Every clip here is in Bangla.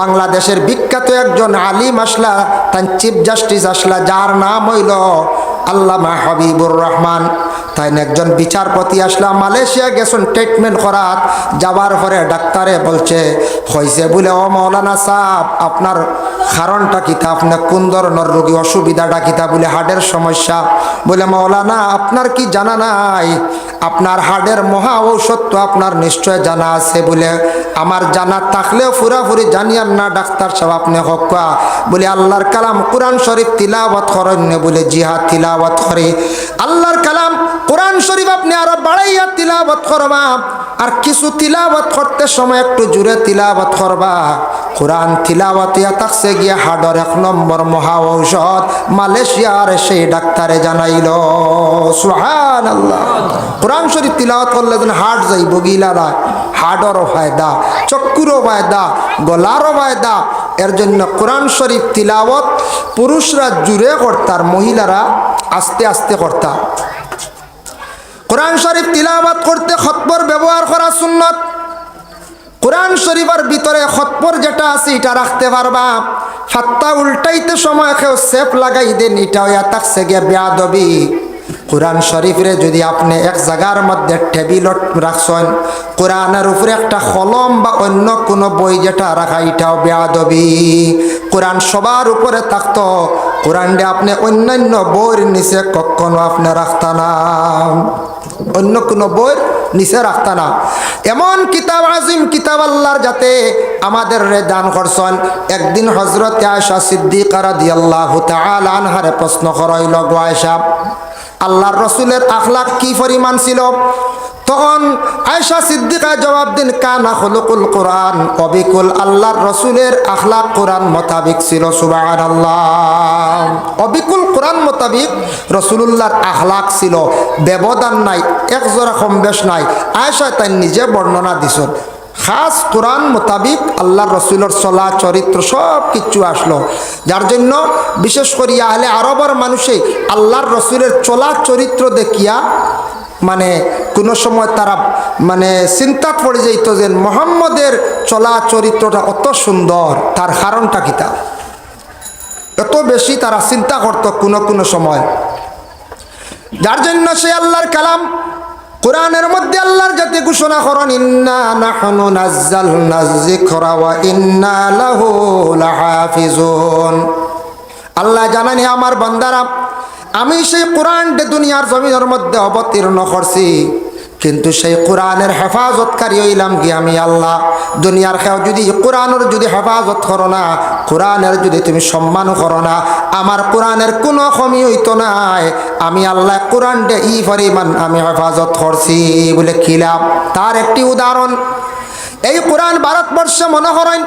বাংলাদেশের বিখ্যাত একজন আলিম আসলা, তার চিফ জাস্টিস আসলা, যার নাম হইল আল্লামা হাবিবুর রহমান। তাই একজন বিচারপতি আসলা মালয়েশিয়া গেছেন ট্রিটমেন্ট করাত, যাবার পরে ডাক্তারে বলছে হয়েছে বলে, ও মৌলানা সাহ আপনার কারণটা কিতা আপনার কোন ধরনের রোগী? অসুবিধাটা কিতা বলে হার্টের সমস্যা। বলে, মৌলানা, আপনার কি জানা নাই? আপনার হার্টের মহা ঔষধ তো আপনার নিশ্চয় জানা আছে বলে। আমার জানা থাকলেও পুরাপুরি জানিয়ান না ডাক্তার সাহেব, আপনি হকা বলে, আল্লাহর কালাম, কোরআন শরীফ তিলাবত করেন বলে, জিহাদ তিলাবত করে। আল্লাহর কালাম কোরআন শরীফ আপনি আরও বাড়াইয়া তিলাবত করবা। আর কিছু তিলাবত করতে সময় একটু জুড়ে তিলাবত করবা। কোরআন তিলাবত ইয়া থাকছে গিয়া হাডর এক নম্বর মহা ঔষধ মালয়েশিয়ার সেই ডাক্তারে জানাইল। সুহান আল্লাহ কোরআন শরীফ তিলাওয়াত করলে যেন হাট যাইব গিলারা। হাডরও ফায়দা, চক্ষুরও ফায়দা, গলারও ফায়দা। এর জন্য কোরআন শরীফ তিলাওয়াত পুরুষরা জুড়ে করতার, মহিলারা আস্তে আস্তে করতার কোরআন শরীফ তিলাওয়াত করতে খতবর ব্যবহার করা সুন্নত। কোরআন শরীফের ভিতরে খতপর যেটা আছে, এটা রাখতে পারবা। ফাত্তা উল্টাইতে সময় কেউ সেফ লাগাই দেন, এটা হইয়া থাকছে গিয়ে বেয়াদবি। কোরআন শরীফরে যদি আপনি এক জায়গার মধ্যে টেবিলত রাখছেন, কোরআনের উপরে একটা কলম বা অন্য কোনো বই যেটা রাখা, এটাও বেয়াদবি। কোরআন সবার উপরে থাকতো কোরআনটা আপনি অন্যান্য বইয়ের নিচে কখনো আপনি রাখতা না। অন্য কোনো বইয়ের নিচে রাখতা না। এমন কিতাব আজিম, কিতাব আল্লাহর যাতে আমাদের দান করছেন। একদিন হজরত আয়সা সিদ্দিকারা দিয়াল্লাহ আনহারে প্রশ্ন করাইল, গো আয়সা আল্লাহর রসুলের আখলাক কি পরিমাণ ছিল? তখন আয়সা সিদ্দিকা জবাব দিন, কানা হলুকুল কোরআন। অবিকুল আল্লাহর রসুলের আখলাক কোরআন মোতাবিক ছিল সুবাহ আল্লাহ অবিকুল কোরআন মোতাবিক রসুলুল্লাহর আখলাক ছিল। ব্যবধান নাই, এক জোড়া কম বেশ নাই। আয়সা তাই নিজে বর্ণনা দিছ খাস কোরআন মোতাবিক আল্লাহ রসুলের চলা, চরিত্র সব কিছু আসলো। যার জন্য বিশেষ করিয়া আহলে আরবের মানুষে আল্লাহর রসুলের চলা, চরিত্র দেখিয়া মানে কোনো সময় তারা মানে চিন্তা পড়ে যাইত যে মোহাম্মদের চলা চরিত্রটা অত সুন্দর, তার কারণটা কিতা এত বেশি তারা চিন্তা করত কোনো কোনো সময়। যার জন্য সে আল্লাহর কালাম কোরআনের মধ্যে আল্লাহর জাতি ঘোষণা করন, ইন্না ইন্না আল্লাহ জানানি আমার বান্দারা আমি সেই কোরআনটা দুনিয়ার জমিনের মধ্যে অবতীর্ণ করছি, কিন্তু সেই কোরআনের হেফাজতকারী হইলাম কি আমি আল্লাহ? দুনিয়ার খেয়াও যদি কোরআনের যদি হেফাজত করো না, কোরআনের যদি তুমি সম্মান করো না, আমার কোরআনের কোনো কমি হইতো নাই। আমি আল্লাহ কোরআনটা ই পরিমাণ আমি হেফাজত করছি বলে খিলাম তার একটি উদাহরণ, এই কোরআন ভারতবর্ষে মনে করেন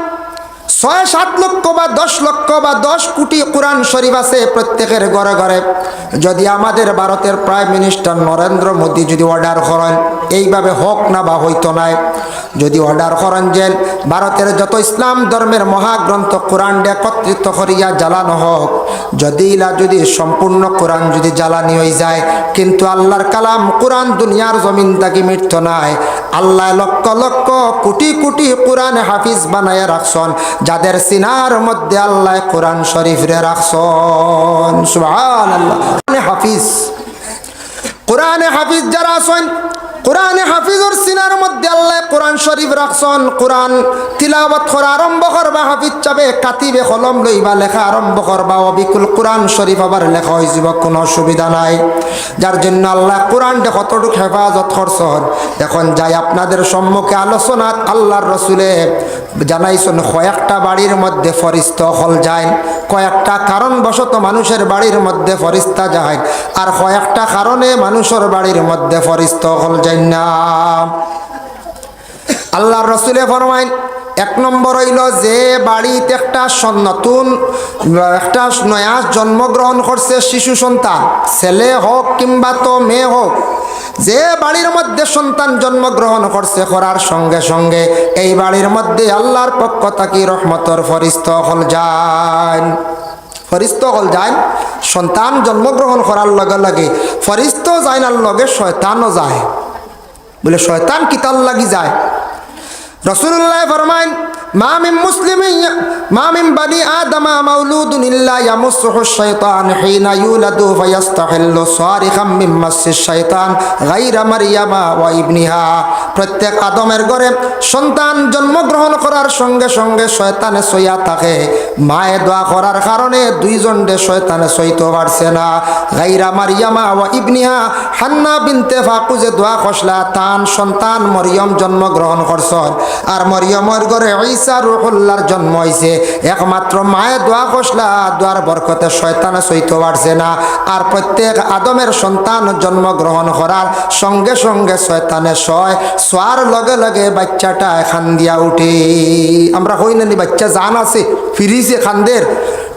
ছয়, সাত লক্ষ বা দশ লক্ষ বা দশ কোটি কোরআন শরীফ আছে প্রত্যেকের ঘরে ঘরে। যদি আমাদের ভারতের প্রাইম মিনিস্টার নরেন্দ্র মোদী যদি অর্ডার করেন, এইভাবে হোক না বা হইতো নাই। যদি অর্ডার করেন যে ভারতের যত ইসলাম ধর্মের মহাগ্রন্থ কোরআন একত্রিত করিয়া জ্বালানো হোক, যদি ইলা যদি সম্পূর্ণ কোরআন যদি জ্বালানি হয়ে যায়, কিন্তু আল্লাহর কালাম কোরআন দুনিয়ার জমিন তাকে মৃত্যু নাই। আল্লাহ লক্ষ লক্ষ কোটি কোটি কোরআন হাফিজ বানায় রাখছন যাদের সিনার মধ্যে আল্লাহ কোরআন শরীফ রে রাখছন সুবহান আল্লাহ হাফিজ। কোরআনে হাফিজ যারা আছেন কোরআনে হাফিজর সিনার মধ্যে আল্লাহ কোরআন শরীফ রাখছন। কোরআন তিলাবত করা আরম্ভ করবা, হাফিজ চাবে, কাতিবে কলম লইবা, লেখা আরম্ভ করবা। অবিকুল কোরআন শরীফ আবার লেখা হয়ে যাব, কোনো অসুবিধা নাই। যার জন্য আল্লাহ কোরআনটা কতটুকু হেফাজত করছন? এখন যাই আপনাদের সম্মুখে আলোচনাত আল্লাহর রসুলে জানাইছেন, কয়েকটা বাড়ির মধ্যে ফরিস্ত হল যায়, কয়েকটা কারণবশত মানুষের বাড়ির মধ্যে ফরিস্তা যায়, আর কয়েকটা কারণে মানুষের বাড়ির মধ্যে ফরিস্ত হল যায়। না। আল্লাহর রসুলে ফরমাইন, এক নম্বর হইল যে বাড়িতে একটা নতুন একটা নয়া জন্মগ্রহণ করছে শিশু সন্তান, ছেলে হোক কিংবা তো মেয়ে হোক, যে বাড়ির মধ্যে সন্তান জন্মগ্রহণ করছে করার সঙ্গে সঙ্গে এই বাড়ির মধ্যে আল্লাহর পক্ষ থাকি রহমতর ফরিস্ত হল যায় ফরিস্ত হল যায় সন্তান জন্মগ্রহণ করার লগে লগে ফরিস্ত যায় না লগে শয়তানও যায়। বলে শয়তান কিতাল লাগি যায়? রসুল্লাহ ফরমাইন মা মিন মুসলিম মা মিন বানি আদমা মাউলুদুন ইল্লা ইয়ামুসসুহু শাইতান হিনা ইউলাদু ফায়াস্তাহিল্লু সারিখাম মিন মাসসিশ শাইতান গায়রা মারইয়ামা ওয়া ইবনিহা। প্রত্যেক আদমের ঘরে সন্তান জন্মগ্রহণ করার সঙ্গে সঙ্গে শয়তানে সইয়া থাকে। মায়ে দোয়া করার কারণে দুইজনরে শয়তানে সইতে পারছে না। গাইরা মারিয়ামা ওয়া ইবনিহা হান্না বিনতে ফাকুজে দোয়া খসলা, তান সন্তান মরিয়ম জন্মগ্রহণ করছর আর মরিয়মের ঘরে ঈসা রুহুল্লাহর জন্ম হইছে। একমাত্র মায়ে দোয়া খসলা, দোয়ার বরকতে শয়তানে সইতে পারছে না। আর প্রত্যেক আদমের সন্তান জন্মগ্রহণ করার সঙ্গে সঙ্গে শয়তানে শয় সোয়ার লগে লগে বাচ্চাটা এখান দিয়া উঠে। আমরা হই নানি, বাচ্চা জান আছে, ফিরিছে খানদের।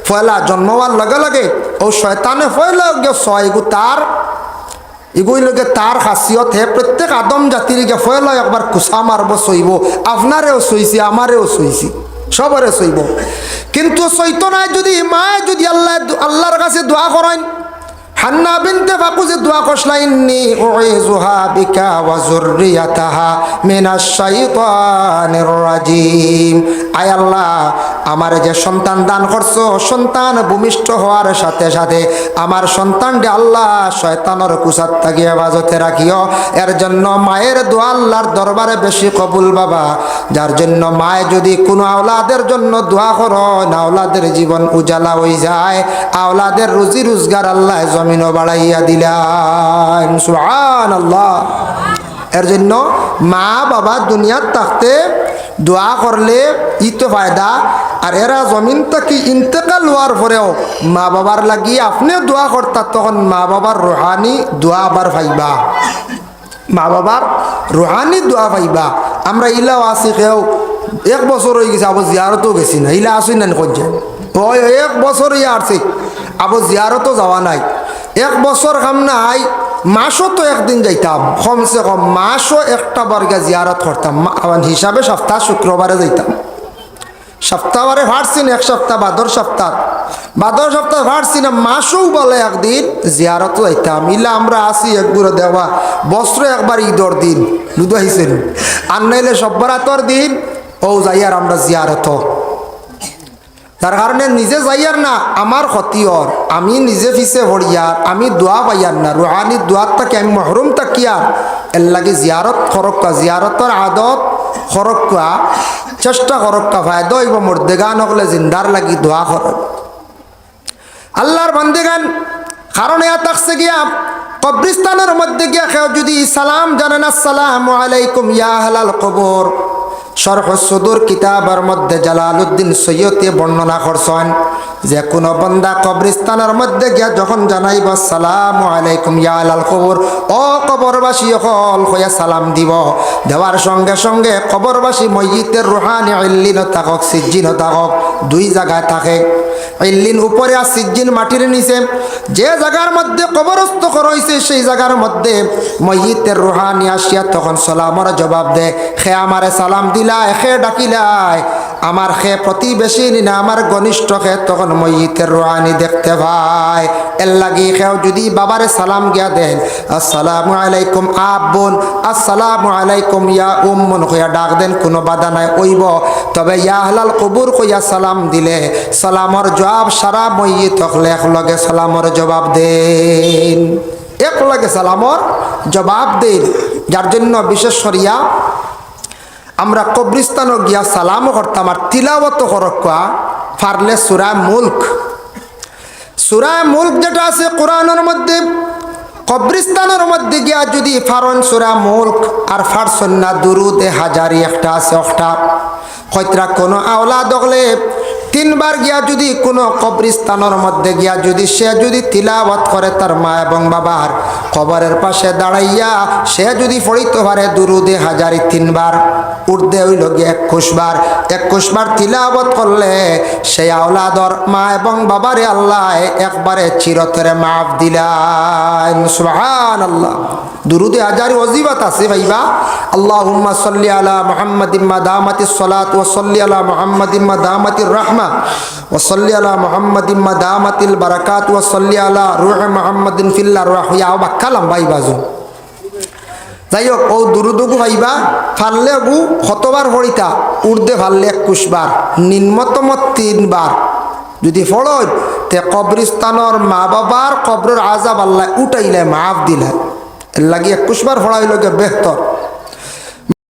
ফয়লা জন্মবার লগে লগে ও শয়তানে ফয়লা গিয়ে এগু তার এগুই লগে তার হাসিয়ত হে, প্রত্যেক আদম জাতির গে ফয়লা একবার কুসা মারব সইব, আপনারেও সইছি, আমারেও সইছি, সবারে সইব। কিন্তু সৈতনায় যদি, মায় যদি আল্লাহ, আল্লাহর কাছে দোয়া করেন হান্না বিনতে ফাকুজে দোয়া কসলা ইন্নি উইজুহা বিকা ওয়া যুররিয়াতাহা মিনাশ শাইতানির রাজিম। আয় আল্লাহ, আমার যে সন্তান দান করছ, সন্তান ভূমিষ্ঠ হওয়ার সাথে সাথে আমার সন্তানটি আল্লাহ শয়তানের কুসাত থাকি হেফাজতে রাখিও। এর জন্য মায়ের দোয়া আল্লাহর দরবারে বেশি কবুল বাবা। যার জন্য মায় যদি কোনো আওলাদের জন্য দোয়া করো, না আওলাদের জীবন উজালা হয়ে যায়। আওলাদের রুজি রোজগার আল্লাহ জমিনও বাড়াইয়া দিলাম সুহান আল্লাহ এর জন্য মা বাবা দুনিয়ার থাকতে দোয়া করলে ই তো ফায়দা। আর এরা জমিন থেকে ইন্তেকাল হওয়ার পরেও মা বাবার লাগি আপনি দোয়া করতার তখন মা বাবার রোহানি দোয়া আবার ভাইবা মা বাবার রোহানি দোয়া পাইবা আমরা ইলাও আছি, কেউ এক বছর হয়ে গেছে আবার জিয়ারতও গেছি না। ইলা আসুই না করছেন ওই এক বছর ইয়ে আসছে আবার জিয়ারতও যাওয়া নাই। এক বছর কাম নাই, মাসও তো একদিন যাইতাম। কমসে কম মাসও একটা বর্গা জিয়ারত করতাম। হিসাবে সপ্তাহ শুক্রবারে যাইতাম। সপ্তাহবারে ভাড়ছি এক সপ্তাহ বাদর সপ্তাহ। বাদর সপ্তাহ ভাড়ছি না, মাসও বলে একদিন জিয়ারত যাইতাম। ইলা আমরা আসি একগুলো দেওয়া, বস্ত্র একবার ঈদর দিন। বুঝতে পাইছেন আর নাইলে সব্বরাতর দিন, ও যাইয়ার আমরা জিয়ারত। তার কারণে নিজে যাইয়ার না আমার ক্ষতিয়র আমি নিজে পিছে ভরিয়ার আমি দোয়া পাইয়ার না। রুহানি দোয়ার তাকে, আমি মহরুম তাকিয়ার এর লাগে জিয়ারত খরক্কা জিয়ারতর আদত খরক্কা চেষ্টা খরক্কা ফায়দা হইব মর্দেগান হকলে জিন্দার লাগি দোয়া খরক আল্লাহর বন্দেগান কারণ এ থাকছে গিয়া কবরিস্তানের মধ্যে গিয়া কেউ যদি সালাম জানেন আসসালাম আলাইকুম ইয়া হালাল কবর শরহ সুদুর কিতাবের মধ্যে জালালউদ্দিন সৈয়দে বর্ণনা করছেন যে, কোনো বন্দা কবরিস্তানের মধ্যে গিয়া যখন জানাইব, সালাম আলাইকুম ইয়ালাল কবর ও কবরবাসী হল হইয়া সালাম দিব। দেওয়ার সঙ্গে সঙ্গে কবরবাসী মসজিদের রুহানি আল্লিন থাকক সিজ্জিন থাকক দুই জায়গায় থাকে। ইল্লিন উপরে আর সিজ্জিন মাটির নিচে। যে জায়গার মধ্যে কবরস্থ রয়েছে সেই জায়গার মধ্যে মসজিদের রুহানি আসিয়া তখন সালামর জবাব দে খে আমারে সালাম দিলাই, খে ডাকিলাই। আমার খে প্রতিবেশী না, আমার ঘনিষ্ঠ খে। তখন মসজিদের রুহানি দেখতে ভাই, এর লাগি খেও যদি বাবারে সালাম গিয়া দেন। আসসালামু আলাইকুম আব্বুন। আসসালামু আলাইকুম ইয়া উম্মুন। কইয়া ডাক দেন, কোনো বাধা নাই, ওইব। তবে ইয়া হালাল কবুর কইয়া সালাম দিলে। সালামর জবাব সারা মইয়িত হকলে একলগে সালামর জবাব দেন। একলগে সালামর জবাব দেন। যার জন্য বিশেষ করিয়া আমরা কবরিস্তানও গিয়া সালামও করতাম আর তিলাবত করকা ফারলে সুরা মুল্ক। সুরায় মুল্ক যেটা আছে কোরআনের মধ্যে, কবরিস্তানের মধ্যে গিয়া যদি ফারন সুরা মুল্ক আর ফারসন্না দুরুদে হাজারি একটা আছে, একটা। হয়তরা কোনো আওলা দগলে তিনবার গিয়া যদি কোনো কবরিস্তানের মধ্যে গিয়া যদি সে যদি তিলাবত করে তার মা এবং বাবার কবরের পাশে দাঁড়াইয়া সে যদি পড়িতে পারে দুরুদে হাজারি তিনবার। উর্দে হইল গিয়ে একুশ বার একুশ বার তিলাবত করলে সেই আওলাদর মা এবং বাবারে আল্লাহ একবারে চিরতরে মাফ দিলাম সুবহান আল্লাহ দুরুদে হাজারি অজিবাত আছে ভাইবা। আল্লাহুম্মা সাল্লি আলা মুহাম্মাদিম্মা দামাতিস সালাত ওয়া সাল্লি আলা মুহাম্মাদিম্মা দামাতির রাহমা ওয়া সাল্লি আলা মুহাম্মাদিম্মা দামাতিল বারাকাত ওয়া সাল্লি আলা রূহ মুহাম্মাদিন ফিল্লার রাহ ইয়া বাক্কালাম ভাই বাজু যাই হোক ও দুরুদুগু ভাইবা, ফাললে গু কতবার ফড়িতা উর্দে ফাললে একুশবার নিম্নতম তিনবার যদি ফড়ই তে কবরিস্তানর মা বাবার কবরের আজাব আল্লাহ উঠাইলে, মাফ দিলে। লাগি একুশবার ফড়াইল বেহতর।